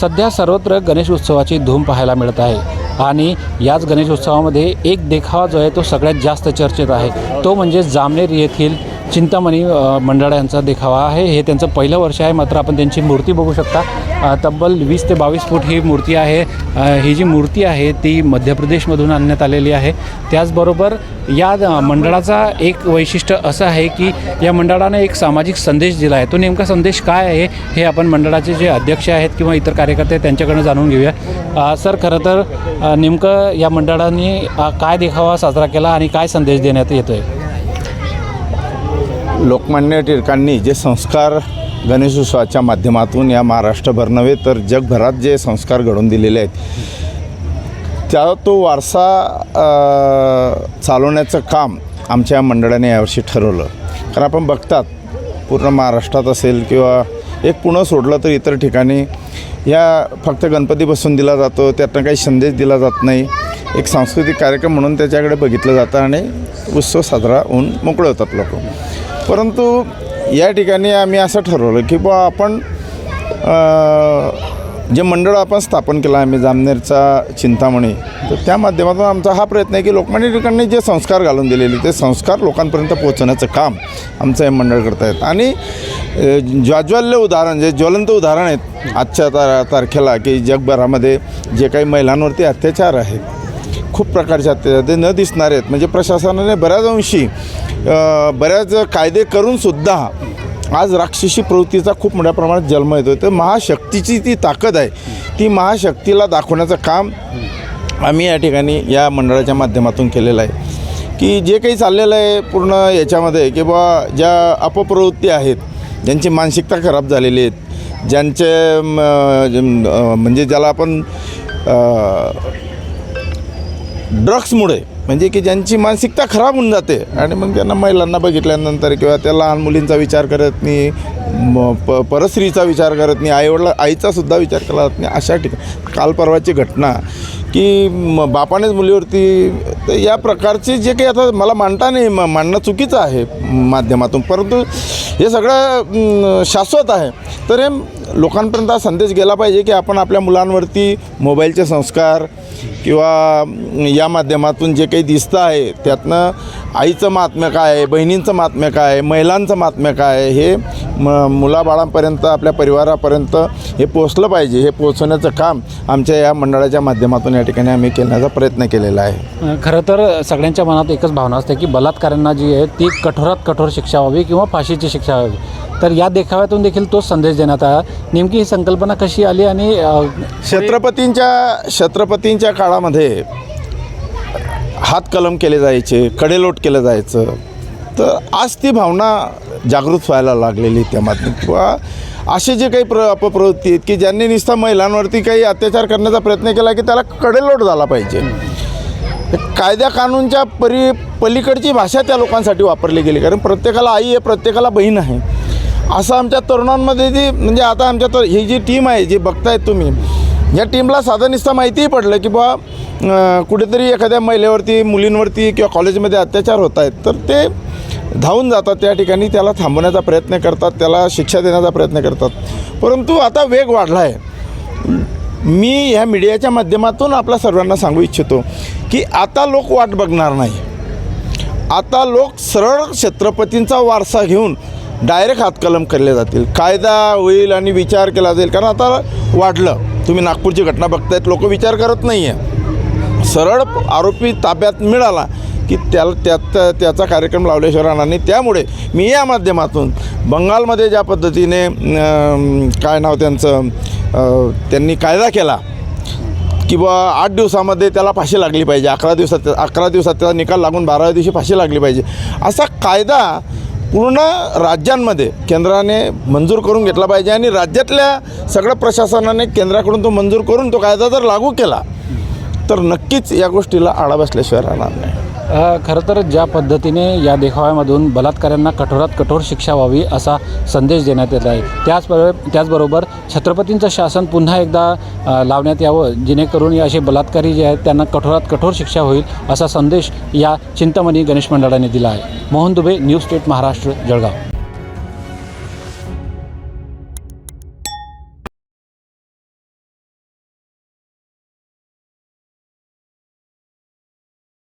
सध्या सर्वत्र गणेश उत्सवाची धूम पाहायला मिळत आहे. आणि याच गणेश उत्सवामध्ये एक देखावा जो आहे तो सगळ्यात जास्त चर्चेत आहे. तो म्हणजे जामनेर येथील चिंतामणी अ, मंडळ यांचा देखावा आहे. हे त्यांचं पहिलं वर्ष आहे मात्र आपण त्यांची मूर्ती बघू शकता. तब्बल वीस ते बावीस फूट ही मूर्ती आहे. ही जी मूर्ती आहे ती मध्य प्रदेशमधून आणण्यात आलेली आहे. त्याचबरोबर या मंडळाचा एक वैशिष्ट्य असं आहे की या मंडळाने एक सामाजिक संदेश दिला आहे. तो नेमका संदेश काय आहे हे आपण मंडळाचे जे अध्यक्ष आहेत किंवा इतर कार्यकर्ते आहेत त्यांच्याकडनं जाणून घेऊया. सर खरं तर नेमकं या मंडळाने काय देखावा साजरा केला आणि काय संदेश देण्यात येतो आहे लोकमान्य टिळकांनी जे संस्कार गणेशोत्सवाच्या माध्यमातून या महाराष्ट्रभर नव्हे तर जगभरात जे संस्कार घडवून दिलेले आहेत त्या तो वारसा चालवण्याचं काम आमच्या मंडळाने यावर्षी ठरवलं. कारण आपण बघतात पूर्ण महाराष्ट्रात असेल किंवा एक पुणं सोडलं तर इतर ठिकाणी या फक्त गणपती बसून दिला जातो त्यातनं काही संदेश दिला जात नाही. एक सांस्कृतिक कार्यक्रम म्हणून त्याच्याकडे बघितलं जातं आणि उत्सव साजरा होऊन मोकळे होतात लोक. परंतु या ठिकाणी आम्ही असं ठरवलं की बुवा आपण जे मंडळ आपण स्थापन केलं आम्ही जामनेरचा चिंतामणी तर त्या माध्यमातून आमचा हा प्रयत्न आहे की लोकमान्य टिळकांनी जे संस्कार घालून दिलेले ते संस्कार लोकांपर्यंत पोहोचवण्याचं काम आमचं हे मंडळ करत आहेत. आणि ज्वाज्वल्य उदाहरण जे ज्वलंत उदाहरण आहेत आजच्या तार तारखेला की जगभरामध्ये जे काही महिलांवरती अत्याचार आहेत खूप प्रकारच्या ते न दिसणारे आहेत. म्हणजे प्रशासनाने बऱ्याच अंशी बऱ्याच कायदे करूनसुद्धा आज राक्षसी प्रवृत्तीचा खूप मोठ्या प्रमाणात जन्म येतो तर महाशक्तीची ती ताकद आहे. ती महाशक्तीला दाखवण्याचं काम आम्ही या ठिकाणी या मंडळाच्या माध्यमातून केलेलं आहे. की जे काही चाललेलं आहे पूर्ण याच्यामध्ये किंवा ज्या अपप्रवृत्ती आहेत ज्यांची मानसिकता खराब झालेली आहेत ज्यांचे म्हणजे ज्याला आपण ड्रग्समुळे म्हणजे की ज्यांची मानसिकता खराब होऊन जाते. आणि मग त्यांना महिलांना बघितल्यानंतर किंवा त्या लहान मुलींचा विचार करत नाही म प परस्त्रीचा विचार करत नाही आईवडला आईचासुद्धा विचार केला जात नाही अशा ठिकाणी. काल परवाची घटना की म बापानेच मुलीवरती तर या प्रकारचे जे काही आता मला मांडता नाही म मांडणं चुकीचं आहे माध्यमातून. परंतु हे सगळं शाश्वत आहे. तर हे लोकांपर्यंत हा संदेश गेला पाहिजे की आपण आपल्या मुलांवरती मोबाईलचे संस्कार किंवा या माध्यमातून जे काही दिसतं आहे त्यातनं आईचं महात्म्य काय आहे बहिणींचं महात्म्य काय आहे महिलांचं महात्म्य काय आहे हे म मुलाबाळांपर्यंत आपल्या परिवारापर्यंत हे पोचलं पाहिजे. हे पोचवण्याचं काम आमच्या या मंडळाच्या माध्यमातून या ठिकाणी आम्ही करण्याचा प्रयत्न केलेला आहे. खरं तर सगळ्यांच्या मनात एकच भावना असते की बलात्कारांना जी आहे ती कठोरात कठोर शिक्षा व्हावी किंवा फाशीची शिक्षा व्हावी. तर या देखाव्यातून देखील तोच संदेश देण्यात आला. नेमकी ही संकल्पना कशी आली आणि छत्रपतींच्या छत्रपतींच्या काळामध्ये हात कलम केले जायचे कडेलोट केलं जायचं. तर आज ती भावना जागृत व्हायला लागलेली त्यामध्ये किंवा असे जे काही प्र अपप्रवृत्ती आहेत की ज्यांनी नुसता महिलांवरती काही अत्याचार करण्याचा प्रयत्न केला की त्याला कडेलोट झाला पाहिजे. कायद्या कानूनच्या परी पलीकडची भाषा त्या लोकांसाठी वापरली गेली. कारण प्रत्येकाला आई आहे प्रत्येकाला बहीण आहे. असं आमच्या तरुणांमध्ये जी म्हणजे आता आमच्या तर ही जी टीम आहे जी बघतायत तुम्ही या टीमला साधं निस्ता माहितीही पडलं की बा कुठेतरी एखाद्या महिलेवरती मुलींवरती किंवा कॉलेजमध्ये अत्याचार होत आहेत. तर ते धावून जातात त्या ठिकाणी त्याला थांबवण्याचा प्रयत्न करतात त्याला शिक्षा देण्याचा प्रयत्न करतात. परंतु आता वेग वाढला आहे मी ह्या मीडियाच्या माध्यमातून आपल्या सर्वांना सांगू इच्छितो की आता लोक वाट बघणार नाही. आता लोक सरळ छत्रपतींचा वारसा घेऊन डायरेक्ट हातकलम केले जातील. कायदा होईल आणि विचार केला जाईल. कारण आता वाढलं. तुम्ही नागपूरची घटना बघतायत लोक विचार करत नाही आहे सरळ आरोपी ताब्यात मिळाला की त्याला त्यात त्याचा कार्यक्रम लावल्याशिवाय राहणार नाही त्यामुळे मी या माध्यमातून बंगालमध्ये ज्या पद्धतीने काय नाव त्यांचं त्यांनी कायदा केला किंवा आठ दिवसामध्ये त्याला फाशी लागली पाहिजे. अकरा दिवसात अकरा दिवसात त्याचा निकाल लागून बाराव्या दिवशी फाशी लागली पाहिजे. असा कायदा पूर्ण राज्यांमध्ये केंद्राने मंजूर करून घेतला पाहिजे आणि राज्यातल्या सगळ्या प्रशासनाने केंद्राकडून तो मंजूर करून तो कायदा जर लागू केला तर नक्कीच या गोष्टीला आळा बसल्याशिवाय राहणार नाही खरं तर ज्या पद्धतीने या देखाव्यामधून बलात्कारांना कठोरात कठोर शिक्षा व्हावी असा संदेश देण्यात येत आहे. त्याचबरोबर त्याचबरोबर छत्रपतींचं शासन पुन्हा एकदा लावण्यात यावं जेणेकरून या असे बलात्कारी जे आहेत त्यांना कठोरात कठोर शिक्षा होईल असा संदेश या चिंतामणी गणेश मंडळाने दिला आहे. Mohan Dube news state Maharashtra Jalgaon.